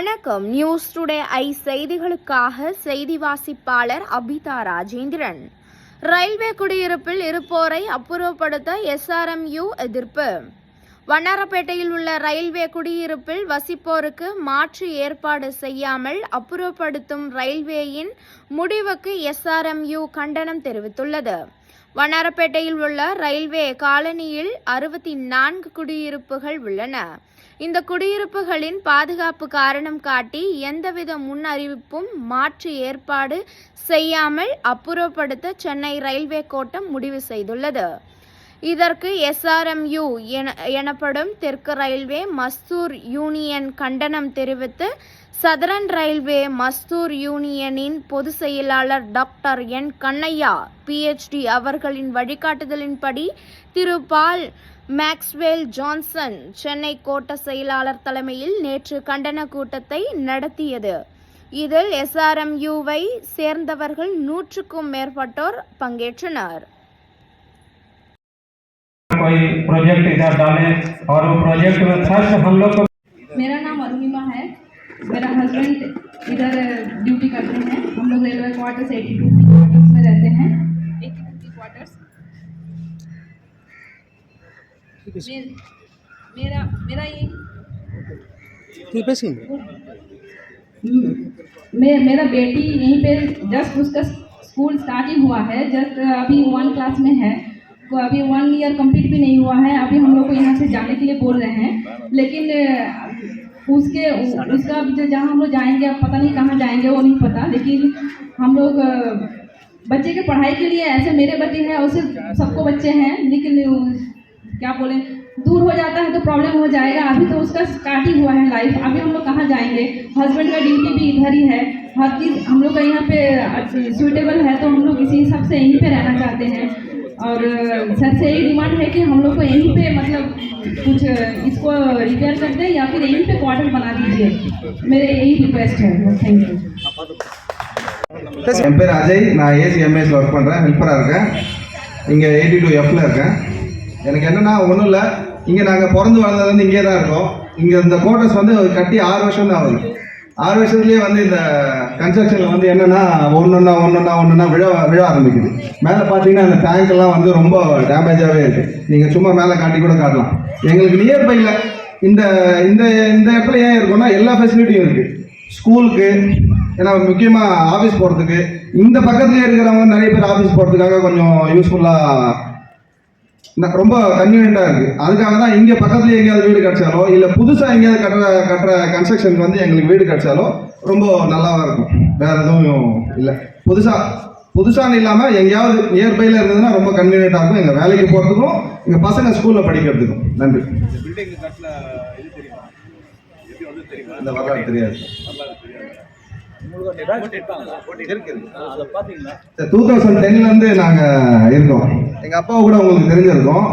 வணக்கம். News today I செய்திகளுக்காக செய்தி வாசிப்பாளர் அபிதா ராஜேந்திரன். ரயில்வே குடியிருப்பில் இருப்போரை அப்புறப்படுத்த எஸ்ஆர்எம்யூ எதிர்ப்பு. வண்ணாரப்பேட்டையில் உள்ள ரயில்வே குடியிருப்பில் வசிப்போருக்கு மாற்று ஏற்பாடு செய்யாமல் அப்புறப்படுத்தும் ரயில்வேயின் முடிவுக்கு எஸ்ஆர்எம்யூ கண்டனம் தெரிவித்துள்ளது. வண்ணாரப்பேட்டையில் உள்ள ரயில்வே காலனியில் அறுபத்தி நான்கு குடியிருப்புகள் உள்ளன. இந்த குடியிருப்புகளின் பாதுகாப்பு காரணம் காட்டி எந்தவித முன் அறிவிப்பும் மாற்று ஏற்பாடு செய்யாமல் அப்புறப்படுத்த சென்னை ரயில்வே கோட்டம் முடிவு செய்துள்ளது. இதற்கு எஸ்ஆர்எம்யூ என எனப்படும் தெற்கு ரயில்வே மஸ்தூர் யூனியன் கண்டனம் தெரிவித்து சதரன் ரயில்வே மஸ்தூர் யூனியனின் பொதுச் செயலாளர் டாக்டர் என் கண்ணையா பிஹெச்டி அவர்களின் வழிகாட்டுதலின்படி திரு பால் மேக்ஸ்வெல் ஜான்சன் சென்னை கோட்ட செயலாளர் தலைமையில் நேற்று கண்டன கூட்டத்தை நடத்தியது இதில் எஸ்ஆர்எம்யூவை சேர்ந்தவர்கள் நூற்றுக்கும் மேற்பட்டோர் பங்கேற்றனர் कोई प्रोजेक्ट इधर डाले और वो प्रोजेक्ट में फर्स्ट हम लोग को मेरा नाम अरुणिमा है मेरा हस्बैंड इधर ड्यूटी करते हैं हम लोग रेलवे क्वार्टर्स एटी मेरा मेरा ये मैं मेरा बेटी यहीं पे जस्ट उसका स्कूल स्टार्टिंग हुआ है जस्ट अभी वन क्लास में है। तो अभी वन ईयर कंप्लीट भी नहीं हुआ है अभी हम लोग को यहाँ से जाने के लिए बोल रहे हैं। लेकिन उसके उसका जो जहाँ हम लोग जाएँगे अब पता नहीं कहाँ जाएँगे वो नहीं पता। लेकिन हम लोग बच्चे के पढ़ाई के लिए ऐसे मेरे बच्चे हैं वैसे सबको बच्चे हैं लेकिन क्या बोले दूर हो जाता है तो प्रॉब्लम हो जाएगा अभी तो उसका स्टार्टिंग हुआ है लाइफ अभी हम लोग कहाँ जाएंगे हस्बैंड का ड्यूटी भी इधर ही है हर चीज़ हम लोग का यहाँ पे सुइटेबल है तो हम लोग इसी हिसाब से यहीं पे रहना चाहते हैं और अ, सर से यही डिमांड है कि हम लोग को यहीं पे मतलब कुछ अ, इसको रिपेयर कर दें या फिर यहीं पे क्वार्टर बना दीजिए मेरे यही रिक्वेस्ट है थैंक यू என் பேர் அஜய் நான் ஏசிஎம்எஸ்ல ஒர்க் பண்ணுறேன் ஹெல்ப்பராக இருக்கேன் இங்கே எயிட்டி டூ எஃப்ல இருக்கேன் எனக்கு என்னென்னா ஒன்றும் இல்லை. இங்கே நாங்கள் பிறந்து வளர்ந்ததுலேருந்து இங்கே தான் இருக்கோம். இங்கே இந்த கோட்டர்ஸ் வந்து கட்டி ஆறு வருஷம் தான் ஆகுது. ஆறு வருஷத்துலேயே வந்து இந்த கன்ஸ்ட்ரக்ஷனில் வந்து என்னென்னா ஒன்றுன்னா ஒன்றுன்னா ஒன்றுன்னா விழ விழ ஆரம்பிக்குது. மேலே பார்த்தீங்கன்னா அந்த டேங்க்கெல்லாம் வந்து ரொம்ப டேமேஜாகவே இருக்குது நீங்கள் சும்மா மேலே காட்டி கூட காட்டலாம். எங்களுக்கு நியர்பையில் இந்த இந்த இந்த இடத்துல ஏன் இருக்கும்னா எல்லா ஃபெசிலிட்டியும் இருக்குது ஸ்கூலுக்கு ஏன்னா முக்கியமாக ஆஃபீஸ் போகிறதுக்கு இந்த பக்கத்துலேயே இருக்கிறவங்க நிறைய பேர் ஆஃபீஸ் போகிறதுக்காக கொஞ்சம் யூஸ்ஃபுல்லாக ரொம்ப கன்வீனியண்ட்டாக இருக்குது அதுக்காக தான் இங்கே பக்கத்துலேயே எங்கேயாவது வீடு கிடைச்சாலோ இல்லை புதுசாக எங்கேயாவது கட்டுற கட்டுற கன்ஸ்ட்ரக்ஷனுக்கு வந்து எங்களுக்கு வீடு கிடைச்சாலோ ரொம்ப நல்லாவா இருக்கும். வேறு எதுவும் இல்லை. புதுசாக புதுசான்னு இல்லாமல் எங்கேயாவது நியர்பையில் இருந்ததுன்னா ரொம்ப கன்வீனியண்ட்டாக இருக்கும். எங்கள் வேலைக்கு போகிறதுக்கும் எங்கள் பசங்க ஸ்கூலில் படிக்கிறதுக்கும். நன்றி. இந்த வரலாறு தெரியாது. டூ தௌசண்ட் டென்லேருந்து நாங்கள் இருக்கோம் எங்கள் அப்பா கூட உங்களுக்கு தெரிஞ்சிருக்கோம்.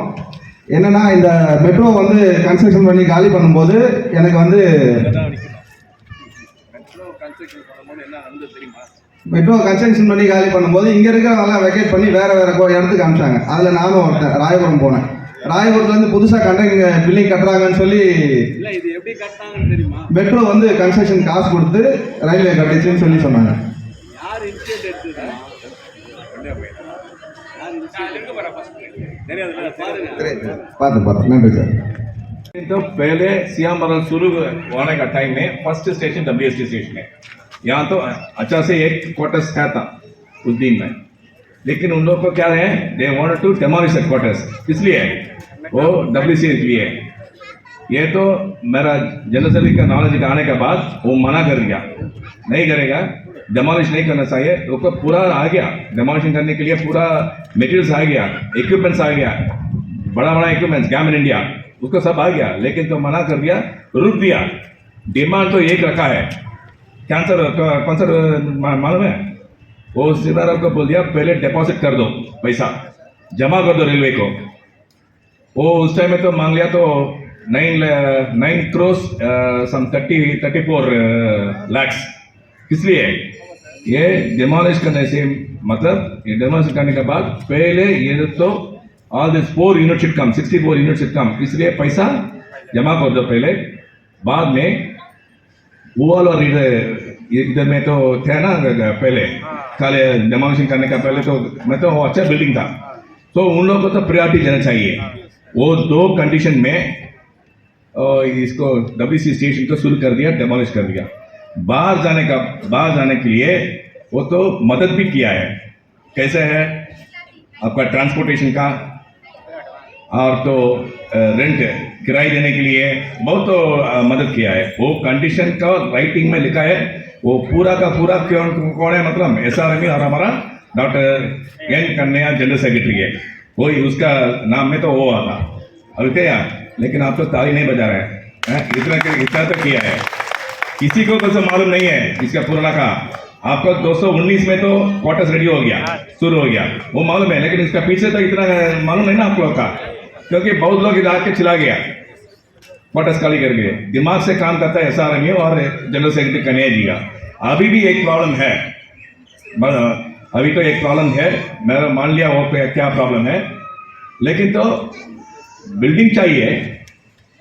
என்னன்னா இந்த மெட்ரோ வந்து கன்ஸ்ட்ரக்ஷன் பண்ணி காலி பண்ணும்போது எனக்கு வந்து மெட்ரோ கன்ஸ்ட்ரக்ஷன் பண்ணி காலி பண்ணும்போது இங்கே இருக்கிறவங்கலாம் வெக்கேட் பண்ணி வேற வேற இடத்துக்கு அனுப்பிச்சாங்க. அதில் நானும் ஒருத்தன் ராயபுரம் போனேன். ராயபுரத்துலேருந்து புதுசாக கண்டக்ட் பில்டிங் கட்டுறாங்கன்னு சொல்லி இல்ல இது எப்படி கட்டினாங்கன்னு தெரியுமா மெட்ரோ வந்து கன்ஸ்ட்ரக்ஷன் காசு கொடுத்து ரயில்வே கட்டிச்சுன்னு சொல்லி சொன்னாங்க யார் இனிஷியேட் எடுத்தது யார் initiate தெரியாதுல்ல பாருங்க பார்த்து பார்த்து நன்றி சார் तो पहले सियामरल शुरू होने का टाइम में फर्स्ट स्टेशन डब्ल्यू स्टेशन है यहाँ तो अच्छा से एक क्वार्टर्स था था उस दिन में लेकिन उन लोग को क्या है they want to demolish the quarters इसलिए वो डब्ल्यू भी है ये तो मेरा जनरल सर्विस का नॉलेज आने के बाद वो मना कर दिया। नहीं करेगा डेमोलिश नहीं करना चाहिए। उसको पूरा आ गया। डेमोलिशन करने के लिए पूरा मटेरियल्स आ गया इक्विपमेंट्स आ गया। बड़ा बड़ा इक्विपमेंट्स गैम इन इंडिया उसको सब आ गया। लेकिन तो मना कर दिया, रुक दिया। डिमांड तो एक रखा है। कैंसर सा मालूम है? वो सीधा को बोल दिया, पहले डिपॉजिट कर दो पैसा। जमा कर दो रेलवे को। वो उस टाइम में तो मांग लिया तो nine nine crores some thirty thirty four lakhs इसलिए ये डिमोलिश करने से मतलब ये डिमोलिश करने के बाद पहले ये तो all this four unit should come sixty four unit should come इसलिए पैसा जमा कर दो पहले। बाद में वॉल और इधर में तो थे ना पहले। काले डेमोलिशन करने का पहले तो मतलब वो अच्छा बिल्डिंग था। तो उन लोगों को तो प्रायोरिटी देना चाहिए। वो दो कंडीशन में इसको डब्ल्यू सी स्टेशन को शुरू कर दिया डेमोलिश कर दिया। बाहर जाने का, बाहर जाने के लिए वो तो मदद भी किया है। कैसे है? आपका ट्रांसपोर्टेशन का, और तो रेंट किराए देने के लिए बहुत तो मदद किया है। वो कंडीशन का राइटिंग में लिखा है, वो पूरा का पूरा कौन कौन है? मतलब एस आर एम और हमारा doctor N Kanya general secretary है। वही उसका नाम में तो वो आता। अभी क्या लेकिन आप तो ताली नहीं बजा रहे हैं? इतना इतना तो किया है। किसी को तो मालूम नहीं है इसका पुराना का आपका 219 में तो क्वार्टर्स रेडी हो गया, शुरू हो गया। वो मालूम है, लेकिन इसका पीछे तो इतना मालूम नहीं ना आप लोग का? क्योंकि बहुत लोग इधर आके चिला गया क्वार्टर्स खाली कर गए दिमाग से काम करता है एस और जनरल सेक्रेटरी कन्हैया जी का। अभी भी एक प्रॉब्लम है। अभी तो एक प्रॉब्लम है। मैं मान लिया वो क्या- प्रॉब्लम है। लेकिन तो बिल्डिंग चाहिए,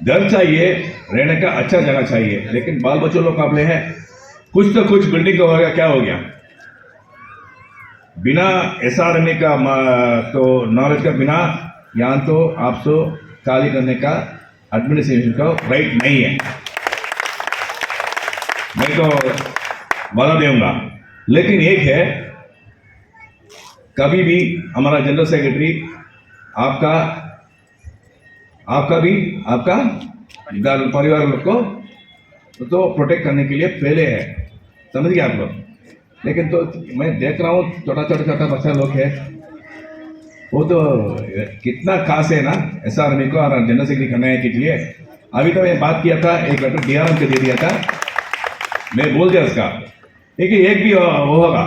घर चाहिए, रहने का अच्छा जगह चाहिए। लेकिन बाल बच्चों लोग काबले हैं। कुछ तो कुछ बिल्डिंग का हो गया, क्या हो गया? बिना एसआरएम का तो नॉलेज का, बिना यहाँ तो आपको खाली करने का एडमिनिस्ट्रेशन का राइट नहीं है। मैं तो वादा दूँगा लेकिन एक है कभी भी हमारा जनरल सेक्रेटरी आपका आपका भी, आपका परिवार को तो प्रोटेक्ट करने के लिए पहले है। समझ गए आप लोग? लेकिन तो मैं देख रहा हूँ, छोटा छोटा छोटा बच्चा लोग है। वो तो कितना खास है ना एस आर को और जनरल सेक्रेटरी करना के लिए। अभी तो मैं बात किया था, एक लेटर डी आर को दे दिया था। मैं बोल दिया उसका। देखिए, एक भी होगा,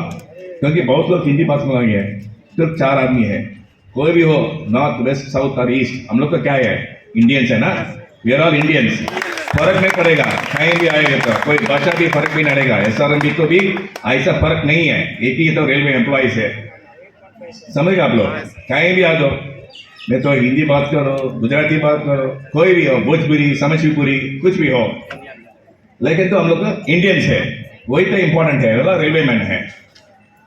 क्योंकि बहुत लोग हिंदी बात सुनाएँगे हैं। सिर्फ़ चार आदमी है। कोई भी हो नॉर्थ वेस्ट साउथ और ईस्ट हम लोग का क्या है? इंडियंस है ना? वी आर ऑल इंडियंस फ़र्क नहीं पड़ेगा, कहीं भी आएगा तो। कोई भाषा भी फ़र्क भी नहीं एस आर को भी ऐसा फ़र्क नहीं है। एक ही तो रेलवे एम्प्लॉयज़ है। समझ गए आप लोग? कहीं भी आ जाओ। मैं तो हिंदी बात करो, गुजराती बात करो, कोई भी हो, भोजपुरी समझपुरी कुछ भी हो। लेकिन तो हम लोग तो इंडियंस है। वही तो इम्पोर्टेंट है रेलवे मैन है।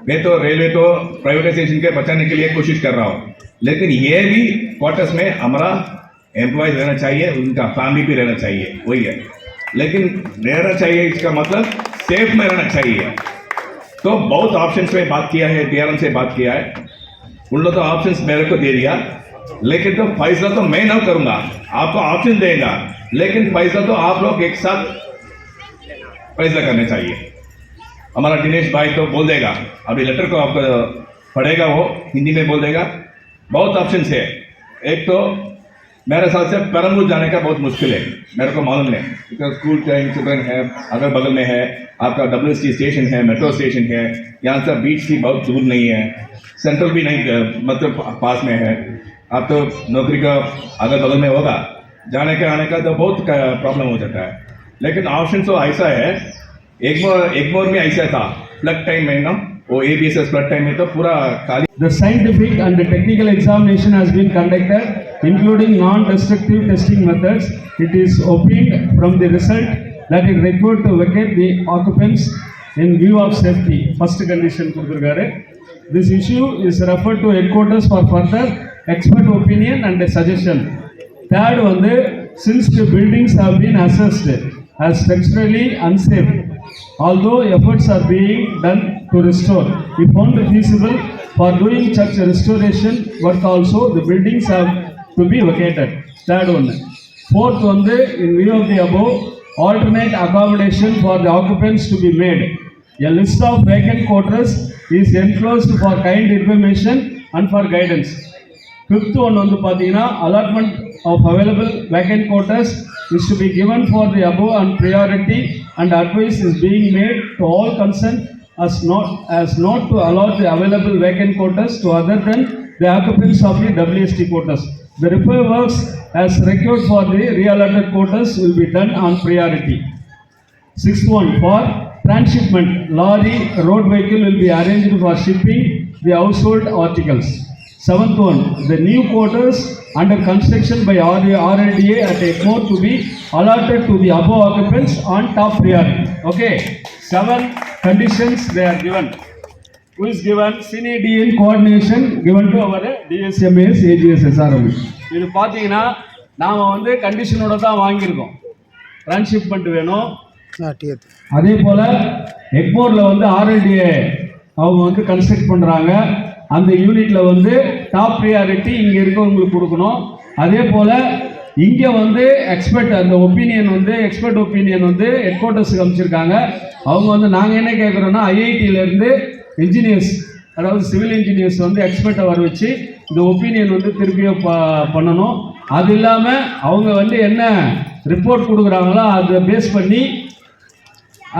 मैं तो रेलवे तो प्राइवेटाइजेशन के बचाने के लिए कोशिश कर रहा हूँ। लेकिन ये भी क्वार्टर्स में हमारा एम्प्लॉयज़ रहना चाहिए, उनका फैमिली भी रहना चाहिए, वही है। लेकिन रहना चाहिए इसका मतलब सेफ़ में रहना चाहिए। तो बहुत ऑप्शन में बात किया है डीआरएम से बात किया है। उन लोग तो ऑप्शन मेरे को दे दिया। लेकिन तो फैसला तो मैं ना करूँगा, आपको ऑप्शन देगा। लेकिन फैसला तो आप लोग एक साथ फैसला करना चाहिए। हमारा दिनेश भाई तो बोल देगा। अभी लेटर को आपको पढ़ेगा वो, हिंदी में बोल देगा। बहुत ऑप्शन है। एक तो मेरे साथ से परमपुर जाने का बहुत मुश्किल है। मेरे को मालूम नहीं बिकॉज़ स्कूल टाइम चिल्ड्रन है अगल बगल में है। आपका डब्ल्यू स्टेशन है मेट्रो स्टेशन है। यहाँ से बीच भी बहुत दूर नहीं है। सेंट्रल भी नहीं मतलब पास में है। आप तो नौकरी का अगल बगल में होगा। जाने के आने का तो बहुत प्रॉब्लम हो जाता है। लेकिन ऑप्शन तो ऐसा है एक मोर एक मोर में ऐसा था फ्लड टाइम में ना वो A B S S flood time में तो पूरा खाली The scientific and the technical examination has been conducted, including non-destructive testing methods. It is opined from the result that it required to vacate the occupants in view of safety. First condition கொடுத்திருக்காரு. This issue is referred to headquarters for further expert opinion and a suggestion. Third வந்து, since the buildings have been assessed as structurally unsafe, although efforts are being done to restore, if found feasible for doing such restoration work also, the buildings have to be vacated. Third one. Fourth வந்து, in view of the above, alternate accommodation for the occupants to be made. A list of vacant quarters is enclosed for kind information and for guidance. Fifth one வந்து பார்த்தீங்கன்னா allotment of available vacant quarters is to be given for the above and priority and advice is being made to all concerned as not, as not to allow the available vacant quotas to other than the occupants of the WST quotas. The repair works as required for the reallocated quotas will be done on priority. Sixth one, for transshipment, lorry, road vehicle will be arranged for shipping the household articles. Seventh one, the new quarters under construction by RLDA at Ekmore to be allotted to the above occupants on top priority. Okay, seven conditions they are given. Who is given? CNDN coordination given to our DSMAS, AGS, SRM. இது பார்த்தீங்கன்னா நாம் வந்து கண்டிஷனோட தான் வாங்கியிருக்கோம் transshipment வேணும் அதே போல் எக்மோரில் வந்து ஆர்எல்டிஏ அவங்க வந்து கன்ஸ்ட்ரக்ட் பண்ணுறாங்க அந்த யூனிட்டில் வந்து டாப் ப்ரியாரிட்டி இங்கே இருக்கவங்களுக்கு கொடுக்கணும். அதே போல் இங்கே வந்து எக்ஸ்பர்ட் அந்த ஒப்பீனியன் வந்து எக்ஸ்பர்ட் ஒப்பீனியன் வந்து ஹெட் குவார்ட்டர்ஸுக்கு அமைச்சிருக்காங்க அவங்க வந்து நாங்கள் என்ன கேட்குறோன்னா ஐஐடியிலேருந்து இன்ஜினியர்ஸ் அதாவது சிவில் இன்ஜினியர்ஸ் வந்து எக்ஸ்பர்ட்டை வர வச்சு இந்த ஒப்பீனியன் வந்து திருப்பியும் ப பண்ணணும். அது இல்லாமல் அவங்க வந்து என்ன ரிப்போர்ட் கொடுக்குறாங்களோ அதை பேஸ் பண்ணி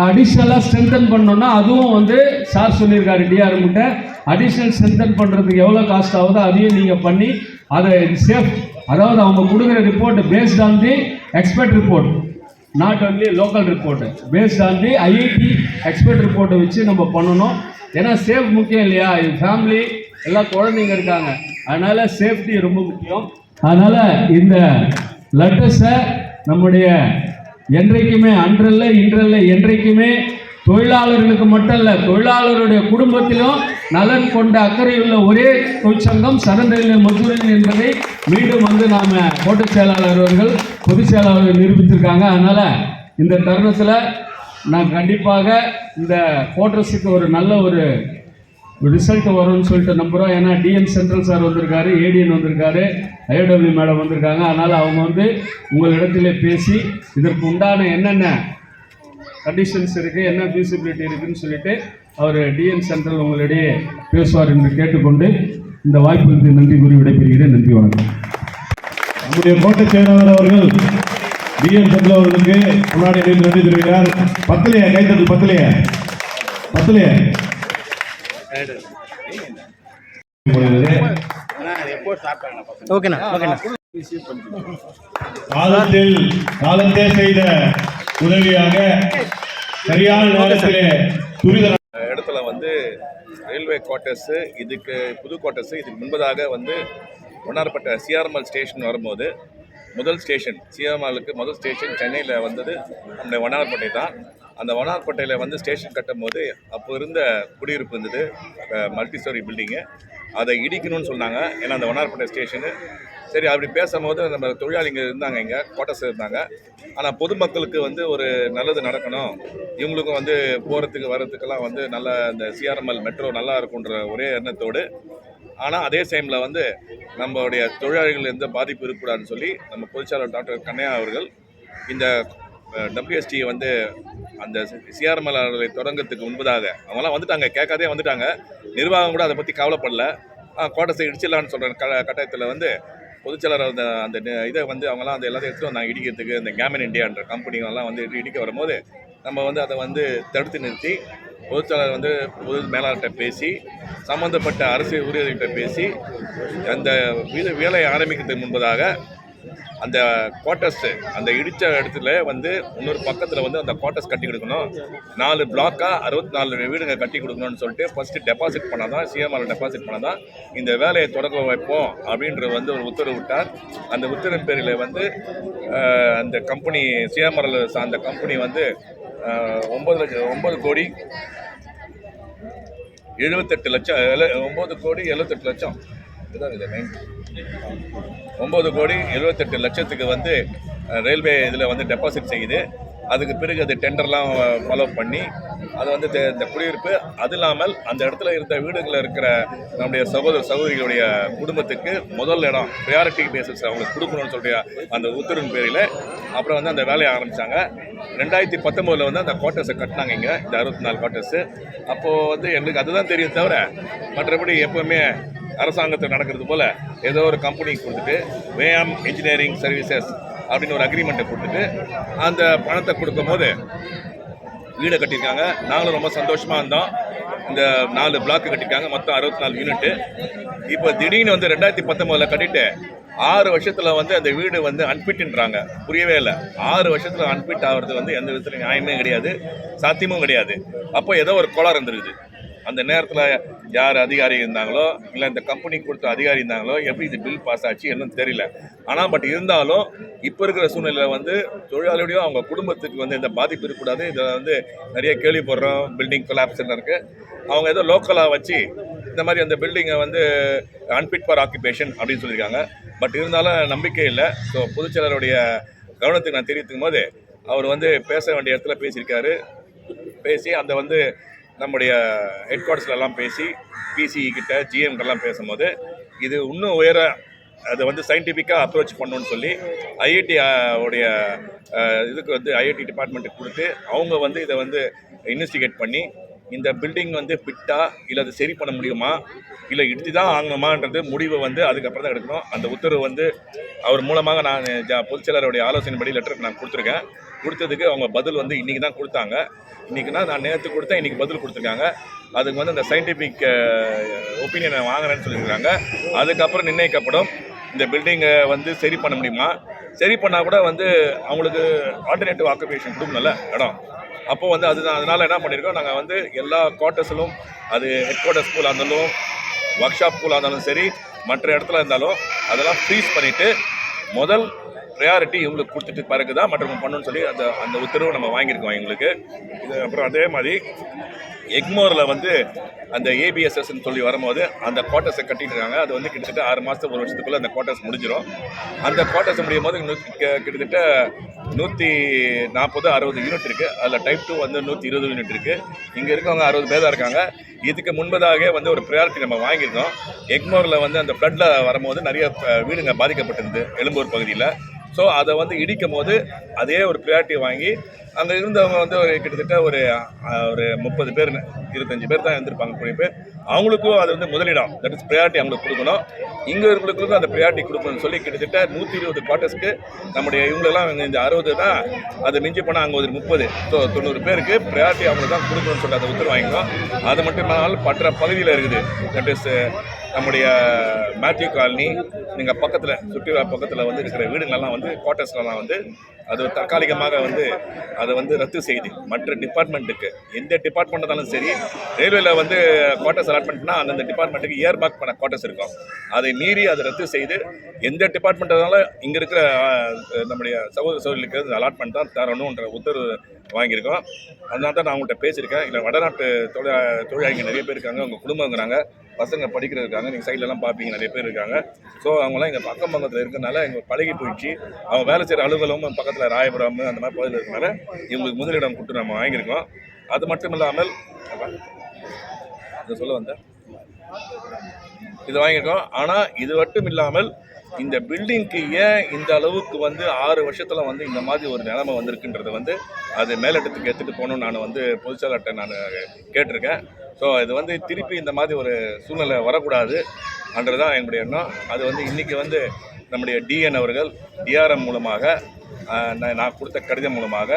அடிஷ்னலாக ஸ்ட்ரென்தன் பண்ணோன்னா அதுவும் வந்து சார் சொல்லியிருக்காரு டிஆர்எம்கிட்ட அடிஷ்னல் ஸ்ட்ரென்தன் பண்ணுறதுக்கு எவ்வளோ காஸ்ட் ஆகுதோ அதையும் நீங்கள் பண்ணி அதை சேஃப் அதாவது அவங்க கொடுக்குற report based on the expert report not only local report based on the IIT expert ரிப்போர்ட்டை வச்சு நம்ம பண்ணணும். ஏன்னா சேஃப் முக்கியம் இல்லையா? இது ஃபேமிலி எல்லா குழந்தைங்க இருக்காங்க. அதனால் சேஃப்டி ரொம்ப முக்கியம். அதனால் இந்த லெட்டர்ஸை நம்முடைய என்றைக்குமே அன்றல்ல இன்றல்ல என்றைக்குமே தொழிலாளர்களுக்கு மட்டும் இல்லை தொழிலாளருடைய குடும்பத்திலும் நலன் கொண்ட அக்கறையுள்ள ஒரே தொழிற்சங்கம் சரண்டரில் மசூரன் என்பதை மீண்டும் வந்து நாம் கோட்டச் செயலாளர் அவர்கள் பொதுச் செயலாளர்கள் நிரூபித்திருக்காங்க. அதனால் இந்த தருணத்தில் நான் கண்டிப்பாக இந்த கோட்டர்ஸுக்கு ஒரு நல்ல ஒரு ரிசல்ட் வரும்னு சொல்லிட்டு நம்புகிறோம் ஏன்னா டிஎம் சென்ட்ரல் சார் வந்திருக்காரு ஏடிஎன் வந்திருக்காரு ஐஓடபிள்யூ மேடம் வந்திருக்காங்க. அதனால் அவங்க வந்து உங்கள் இடத்துல பேசி இதற்கு உண்டான என்னென்ன கண்டிஷன்ஸ் இருக்குது என்ன ஃபீசிபிலிட்டி இருக்குன்னு சொல்லிட்டு அவர் டிஎன் சென்ட்ரல் உங்களிடையே பேசுவார் என்று கேட்டுக்கொண்டு இந்த வாய்ப்புக்கு நன்றி கூறி விடைபெறுகிறேன். நன்றி வணக்கம். நம்முடைய கோட்டை செயலாளர் அவர்கள் டிஎம் சந்திர அவர்களுக்கு முன்னாடி நின்று தெரிவிக்கிறார். பத்தலையா? கைத்தட்டு பத்தலையா? பத்தலையா? காலத்தில் காலத்தே செய்த உதவியாக சரியான நேரத்திலே துரித இடத்துல வந்து ரயில்வே குவார்ட்டர்ஸு இதுக்கு புது குவார்ட்டர்ஸு இதுக்கு முன்பதாக வந்து ஒன்னார்பட்ட சிஆர்மல் ஸ்டேஷன் வரும்போது முதல் ஸ்டேஷன் சிஆர்எம்எலுக்கு முதல் ஸ்டேஷன் சென்னையில் வந்தது நம்முடைய வண்ணார்பேட்டை தான். அந்த வண்ணார்பேட்டையில் வந்து ஸ்டேஷன் கட்டும்போது அப்போ இருந்த குடியிருப்பு இருந்தது மல்டி ஸ்டோரி பில்டிங்கு அதை இடிக்கணும்னு சொன்னாங்க. ஏன்னா அந்த வண்ணார்பேட்டை ஸ்டேஷனு சரி அப்படி பேசும்போது நம்ம தொழிலாளிங்க இருந்தாங்க இங்கே கோட்டஸ் இருந்தாங்க. ஆனால் பொதுமக்களுக்கு வந்து ஒரு நல்லது நடக்கணும். இவங்களுக்கும் வந்து போகிறதுக்கு வர்றதுக்கெல்லாம் வந்து நல்ல இந்த சிஆர்எம்எல் மெட்ரோ நல்லா இருக்குன்ற ஒரே எண்ணத்தோடு ஆனால் அதே டைமில் வந்து நம்மளுடைய தொழிலாளிகள் எந்த பாதிப்பு இருக்கக்கூடாதுன்னு சொல்லி நம்ம பொதுச்செயலாளர் டாக்டர் கண்ணையா அவர்கள் இந்த டபிள்யூஎஸ்டியை வந்து அந்த சிஆர்எம்எல் தொடங்கிறதுக்கு முன்பதாக அவங்களாம் வந்துட்டாங்க கேட்காதே வந்துட்டாங்க. நிர்வாகம் கூட அதை பற்றி கவலைப்படல. கோட்டை இடிச்சிடலான்னு சொல்கிற க கட்டாயத்தில் வந்து பொதுச்செயலர் அந்த அந்த இதை வந்து அவங்களாம் அந்த எல்லாத்தையும் எடுத்து வந்தாங்க இடிக்கிறதுக்கு. இந்த கேமன் இண்டியான்ற கம்பெனிகள்லாம் வந்து இடிக்க வரும்போது நம்ம வந்து அதை வந்து தடுத்து நிறுத்தி பொதுச்செயலர் வந்து பொது மேலாளர்கிட்ட பேசி சம்மந்தப்பட்ட அரசு ஊழியர்கிட்ட பேசி அந்த வீ- வேலையை ஆரம்பிக்கிறதுக்கு முன்பதாக அந்த குவார்ட்டர்ஸ் அந்த இடித்த இடத்துல வந்து இன்னொரு பக்கத்தில் வந்து அந்த குவார்ட்டர்ஸ் கட்டி கொடுக்கணும். நாலு பிளாக்காக அறுபத்தி நாலு வீடுங்க கட்டி கொடுக்கணும்னு சொல்லிட்டு ஃபஸ்ட்டு டெபாசிட் பண்ணால் தான் சிஎம்ஆர் டெபாசிட் பண்ணால் தான் இந்த வேலையை தொடங்க வைப்போம் அப்படின்ற வந்து ஒரு உத்தரவு விட்டார். அந்த உத்தரவின் பேரில் வந்து அந்த கம்பெனி சிஎம்ஆர்எல் சார்ந்த கம்பெனி வந்து ஒம்பது ஒன்பது லட்சம் ஒன்பது கோடி எழுபத்தெட்டு லட்சம் ஒம்பது கோடி எழுபத்தெட்டு லட்சம் இதுதான் இது ஒம்பது கோடி எழுபத்தெட்டு லட்சத்துக்கு வந்து ரயில்வே இதில் வந்து டெபாசிட் செய்யுது. அதுக்கு பிறகு அது டெண்டர்லாம் ஃபாலோ பண்ணி அது வந்து இந்த குடியிருப்பு அது இல்லாமல் அந்த இடத்துல இருந்த வீடுகளில் இருக்கிற நம்முடைய சகோதர சகோதரிகளுடைய குடும்பத்துக்கு முதல் இடம் ப்ரியாரிட்டி பேசிஸ் அவங்களுக்கு கொடுக்கணும்னு சொல்லிய அந்த உத்தரவின் பேரில் அப்புறம் வந்து அந்த வேலையை ஆரம்பித்தாங்க ரெண்டாயிரத்தி பத்தொம்போதில் வந்து அந்த குவார்ட்டர்ஸை கட்டினாங்க இங்கே இந்த அறுபத்தி நாலு குவார்ட்டர்ஸு அப்போது வந்து எங்களுக்கு அதுதான் தெரியும் தவிர மற்றபடி எப்போவுமே அரசாங்கத்தில் நடக்கிறது போல் ஏதோ ஒரு கம்பெனிக்கு கொடுத்துட்டு வேயாம் இன்ஜினியரிங் சர்வீசஸ் அப்படின்னு ஒரு அக்ரிமெண்ட்டை கொடுத்துட்டு அந்த பணத்தை கொடுக்கும்போது வீடை கட்டியிருக்காங்க. நாங்களும் ரொம்ப சந்தோஷமாக இருந்தோம். இந்த நாலு பிளாக்கு கட்டியிருக்காங்க. மொத்தம் அறுபத்தி நாலு யூனிட்டு இப்போ திடீர்னு வந்து ரெண்டாயிரத்தி பத்தொம்போதில் கட்டிட்டு ஆறு வருஷத்தில் வந்து அந்த வீடு வந்து அன்பிட்டுன்றாங்க புரியவே இல்லை. ஆறு வருஷத்தில் அன்பிட் ஆகிறது வந்து எந்த விதத்துலையும் நியாயமே கிடையாது. சாத்தியமும் கிடையாது. அப்போ ஏதோ ஒரு கோளாறு இருந்துருக்குது அந்த நேரத்தில் யார் அதிகாரி இருந்தாங்களோ இல்லை இந்த கம்பெனி கொடுத்த அதிகாரி இருந்தாங்களோ எப்படி இது பில் பாஸ் ஆச்சு என்னன்னு தெரியல. ஆனால் பட் இருந்தாலும் இப்போ இருக்கிற சூழ்நிலையில் வந்து தொழிலாளியோடையும் அவங்க குடும்பத்துக்கு வந்து இந்த பாதிப்பு இருக்கக்கூடாது. இதில் வந்து நிறைய கேள்விப்படுறோம். பில்டிங் கொலாப்ஸ்ன்னு இருக்குது அவங்க ஏதோ லோக்கலாக வச்சு இந்த மாதிரி அந்த பில்டிங்கை வந்து அன்பிட் ஃபார் ஆக்குபேஷன் அப்படின்னு சொல்லியிருக்காங்க. பட் இருந்தாலும் நம்பிக்கை இல்லை. ஸோ பொதுச்செயலருடைய கவனத்துக்கு நான் தெரிவித்துக்கும் போது அவர் வந்து பேச வேண்டிய இடத்துல பேசியிருக்காரு. பேசி அந்த வந்து நம்முடைய ஹெட் குவார்ட்டர்ஸ்லாம் பேசி பிசிஇ கிட்ட GM பேசும்போது இது இன்னும் உயர அதை வந்து சயின்டிஃபிக்காக அப்ரோச் பண்ணணும்னு சொல்லி ஐஐடி உடைய இதுக்கு வந்து ஐஐடி டிபார்ட்மெண்ட்டுக்கு கொடுத்து அவங்க வந்து இதை வந்து இன்வெஸ்டிகேட் பண்ணி இந்த பில்டிங் வந்து ஃபிட்டா இல்லை அதை சரி பண்ண முடியுமா? இல்லை இடித்து தான் ஆகணுமான்றது முடிவை வந்து அதுக்கப்புறம் தான் எடுக்கணும். அந்த உத்தரவு வந்து அவர் மூலமாக நான் ஜ- பொதுச்செயலருடைய ஆலோசனைப்படி லெட்டர் நான் கொடுத்துருக்கேன். கொடுத்ததுக்கு அவங்க பதில் வந்து இன்றைக்கி தான் கொடுத்தாங்க. இன்றைக்கினா நான் நேற்று கொடுத்தேன் இன்றைக்கி பதில் கொடுத்துருக்காங்க. அதுக்கு வந்து அந்த சயின்டிஃபிக் ஒப்பீனியனை வாங்குறேன்னு சொல்லியிருக்காங்க. அதுக்கப்புறம் நிர்ணயிக்கப்படும். இந்த பில்டிங்கை வந்து சரி பண்ண முடியுமா? சரி பண்ணால் கூட வந்து அவங்களுக்கு ஆல்டர்னேட்டிவ் ஆக்குபேஷன் கொடுக்கணும்ல இடம். அப்போ வந்து அதுதான் அதனால என்ன பண்ணியிருக்கோம் நாங்கள் வந்து எல்லா குவார்ட்டர்ஸிலும் அது ஹெட் குவார்ட்டர் ஸ்கூலாக இருந்தாலும் ஒர்க் ஷாப் ஸ்கூலாக இருந்தாலும் சரி மற்ற இடத்துல இருந்தாலும் அதெல்லாம் ஃப்ரீஸ் பண்ணிவிட்டு முதல் ப்ரையாரிட்டி இவங்களுக்கு கொடுத்துட்டு பிறகு தான் மற்றவங்க பண்ணணும்னு சொல்லி அந்த அந்த உத்தரவு நம்ம வாங்கியிருக்கோம் எங்களுக்கு. இது அப்புறம் அதே மாதிரி எக்மோரில் வந்து அந்த ஏபிஎஸ்எஸ்ன்னு சொல்லி வரும்போது அந்த குவார்ட்டர்ஸை கட்டிட்டு இருக்காங்க. அது வந்து கிட்டத்தட்ட ஆறு மாதத்துக்கு ஒரு வருஷத்துக்குள்ளே அந்த குவார்ட்டர்ஸ் முடிஞ்சிடும் அந்த குவார்ட்டர்ஸ் முடியும் போது கிட்டத்தட்ட நூற்றி நாற்பது அறுபது யூனிட் இருக்குது அதில் டைப் டூ வந்து நூற்றி இருபது யூனிட் இருக்குது இங்கே இருக்கவங்க அறுபது பேர் தான் இருக்காங்க. இதுக்கு முன்பதாகவே வந்து ஒரு ப்ரையாரிட்டி நம்ம வாங்கியிருந்தோம். எக்மோரில் வந்து அந்த ஃப்ளட்டில் வரும்போது நிறைய வீடுங்க பாதிக்கப்பட்டிருந்து எழும்பூர் பகுதியில். ஸோ அதை வந்து இடிக்கும் போது அதே ஒரு ப்ரியாரிட்டி வாங்கி அங்கே இருந்தவங்க வந்து ஒரு கிட்டத்தட்ட ஒரு ஒரு முப்பது பேர் இருபத்தஞ்சு பேர் தான் இருந்திருப்பாங்க கூடிய பேர். அவங்களுக்கும் அது வந்து முதலிடம் தட் இஸ் ப்ரியாரிட்டி அவங்களுக்கு கொடுக்கணும். இங்கே இருக்கிறவங்களுக்கும் அந்த ப்ரியாரிட்டி கொடுக்கணும்னு சொல்லி கிட்டத்தட்ட நூற்றி இருபது குவார்ட்டர்ஸ்க்கு நம்முடைய இவங்களெல்லாம் இந்த அறுபது தான் அது மிஞ்சி போனால் அங்கே ஒரு முப்பது ஸோ தொண்ணூறு பேருக்கு ப்ரியாரிட்டி அவங்களுக்கு தான் கொடுக்கணும்னு சொல்லி அந்த உத்தரவு வாங்கிக்கணும் அது மட்டும் இல்லாமல் மற்ற பகுதியில் இருக்குது. தட் இஸ் நம்முடைய மேத்யூ காலனி நீங்கள் பக்கத்தில் சுற்றி பக்கத்தில் வந்து இருக்கிற வீடுகளெல்லாம் வந்து குவார்ட்டர்ஸ்லாம் வந்து அது தற்காலிகமாக வந்து அதை வந்து ரத்து செய்து மற்ற டிபார்ட்மெண்ட்டுக்கு எந்த டிபார்ட்மெண்ட் இருந்தாலும் சரி ரயில்வேல வந்து குவார்ட்டர்ஸ் அலாட்மெண்ட்னா அந்தந்த டிபார்ட்மெண்ட்டுக்கு இயர் மார்க் பண்ண குவார்ட்டர்ஸ் இருக்கும். அதை மீறி அதை ரத்து செய்து எந்த டிபார்ட்மெண்ட் இருந்தாலும் இங்கே இருக்கிற நம்முடைய சகோதர சகோதரிகளுக்கு அலாட்மெண்ட் தான் தரணுன்ற உத்தரவு வாங்கியிருக்கோம். அதனால தான் நான் உங்கள்கிட்ட பேசியிருக்கேன். இல்லை வடநாட்டு தொழில் தொழிலாளிங்க நிறைய பேர் இருக்காங்க. அவங்க குடும்பங்கிறாங்க. பசங்க படிக்கிறது இருக்காங்க நீங்கள் சைட்லலாம் பார்ப்பீங்க நிறைய பேர் இருக்காங்க. ஸோ அவங்களாம் எங்கள் பக்கம் பக்கத்தில் இருக்கிறனால எங்கள் பழகி போயிடுச்சு. அவங்க வேலை செய்கிற அலுவலகம் பக்கத்தில் ராயபுரம் அந்த மாதிரி பகுதியில் இருக்கனால இவங்களுக்கு முதலிடம் கொடுத்து நம்ம வாங்கியிருக்கோம். அது மட்டும் இல்லாமல் இதை சொல்ல வந்தேன். இது வாங்கியிருக்கோம். ஆனால் இது மட்டும் இல்லாமல் இந்த பில்டிங்க்கு ஏன் இந்த அளவுக்கு வந்து ஆறு வருஷத்தில் வந்து இந்த மாதிரி ஒரு நிலைமை வந்திருக்குன்றது வந்து அது மேலிடத்துக்கு எடுத்துகிட்டு போகணும்னு நான் வந்து பொதுச்செயலாளர்கிட்ட நான் கேட்டிருக்கேன். ஸோ இது வந்து திருப்பி இந்த மாதிரி ஒரு சூழ்நிலை வரக்கூடாது தான் என்னுடைய எண்ணம். அது வந்து இன்றைக்கி வந்து நம்முடைய டிஎன் அவர்கள் டிஆர்எம் மூலமாக நான் நான் கொடுத்த கடிதம் மூலமாக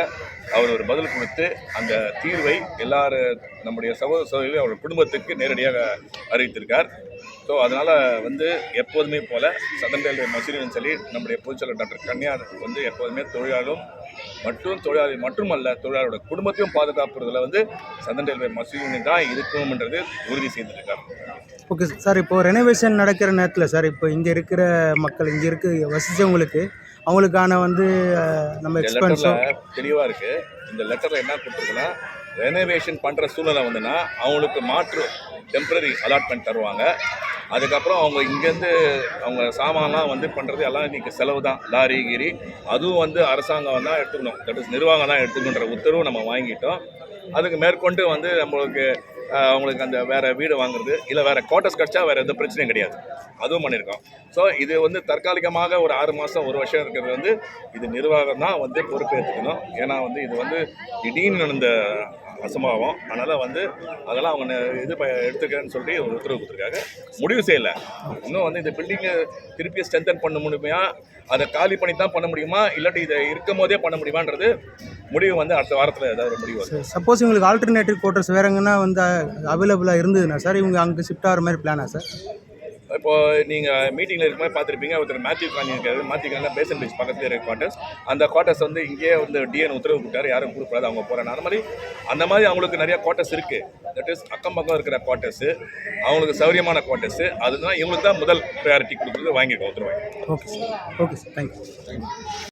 அவர் ஒரு பதில் கொடுத்து அந்த தீர்வை எல்லார் நம்முடைய சகோதர சகோதரிகளும் அவருடைய குடும்பத்துக்கு நேரடியாக அறிவித்திருக்கார். ஸோ அதனால் வந்து எப்போதுமே போல் சதன் ரயில்வே மசூரியும் சொல்லி நம்முடைய பொதுச்செயலர் டாக்டர் கன்யா வந்து எப்போதுமே தொழிலாளரும் மற்றும் தொழிலாளி மட்டுமல்ல தொழிலாளரோட குடும்பத்தையும் பாதுகாப்புறதுல வந்து சதன் ரயில்வே மசூரி தான் இருக்கும்ன்றது உறுதி செய்திருக்கார். ஓகே சார் இப்போ ரெனோவேஷன் நடக்கிற நேரத்தில் சார் இப்போ இங்கே இருக்கிற மக்கள் இங்கே இருக்க வசித்தவங்களுக்கு அவங்களுக்கான வந்து நம்ம எக்ஸ்பென்ஸும் தெளிவாக இருக்குது இந்த லெட்டரில் என்ன கொடுத்துருக்குன்னா ரெனோவேஷன் பண்ணுற சூழ்நிலை வந்துன்னா அவங்களுக்கு மாற்று டெம்பரரி அலாட்மெண்ட் தருவாங்க. அதுக்கப்புறம் அவங்க இங்கேருந்து அவங்க சாமான்லாம் வந்து பண்ணுறது எல்லாம் இன்றைக்கி செலவு தான். லாரி கீரி. அதுவும் வந்து அரசாங்கம் தான் எடுத்துக்கணும். தட் இஸ் நிர்வாகம் தான் எடுத்துக்கணுன்ற உத்தரவு நம்ம வாங்கிட்டோம். அதுக்கு மேற்கொண்டு வந்து நம்மளுக்கு அவங்களுக்கு அந்த வேறு வீடு வாங்குறது இல்லை வேறு குவார்ட்டர்ஸ் கிடச்சா வேறு எந்த பிரச்சனையும் கிடையாது. அதுவும் பண்ணியிருக்கோம் ஸோ இது வந்து தற்காலிகமாக ஒரு ஆறு மாதம் ஒரு வருஷம் இருக்கிறது வந்து இது நிர்வாகம் தான் வந்து பொறுப்பேற்றுக்கணும் ஏன்னா வந்து இது வந்து திடீர்னு நடந்த அசம்பாவம். அதனால் வந்து அதெல்லாம் அவங்க இது ப- எடுத்துக்கன்னு சொல்லி ஒரு உத்தரவு கொடுத்துருக்காங்க. முடிவு செய்யலை. இன்னும் வந்து இந்த பில்டிங்கை திருப்பி ஸ்ட்ரென்தன் பண்ண முடியுமா? அதை காலி பண்ணி தான் பண்ண முடியுமா? இல்லாட்டி இதை இருக்கும் போதே பண்ண முடியுமான்றது முடிவு வந்து அடுத்த வாரத்தில் ஏதாவது ஒரு முடிவு சப்போஸ் இவங்களுக்கு ஆல்டர்னேட்டிவ் கோட்டர்ஸ் வேறங்கன்னா வந்து அவைலபிளாக இருந்ததுன்னா சார் இவங்க அங்கே ஷிஃப்ட் ஆகிற மாதிரி பிளானா சார் இப்போ நீங்கள் மீட்டிங்கில் இருக்கும்போது பார்த்துருப்பீங்க ஒருத்தர் மேத்யூ காலனி இருக்காரு மேத்யூ காலனியில் பேசன் பீச் பக்கத்தில் இருக்க குவார்ட்டர்ஸ் அந்த குவார்ட்டர்ஸ் வந்து இங்கேயே வந்து டிஎன் உத்தரவு கொடுத்தாரு யாரும் கொடுக்கூடாது அவங்க போகிறாங்க அந்த மாதிரி அந்த மாதிரி அவங்களுக்கு நிறையா குவார்ட்டர்ஸ் இருக்குது தட் இஸ் அக்கம் பக்கம் இருக்கிற குவார்ட்டர்ஸு அவங்களுக்கு சௌரியமான குவார்ட்டர்ஸு அதுதான் இவங்களுக்கு தான் முதல் ப்ரையாரிட்டி கொடுக்குறது வாங்கிக்கோ உத்தரவாங்க okay sir okay sir thank you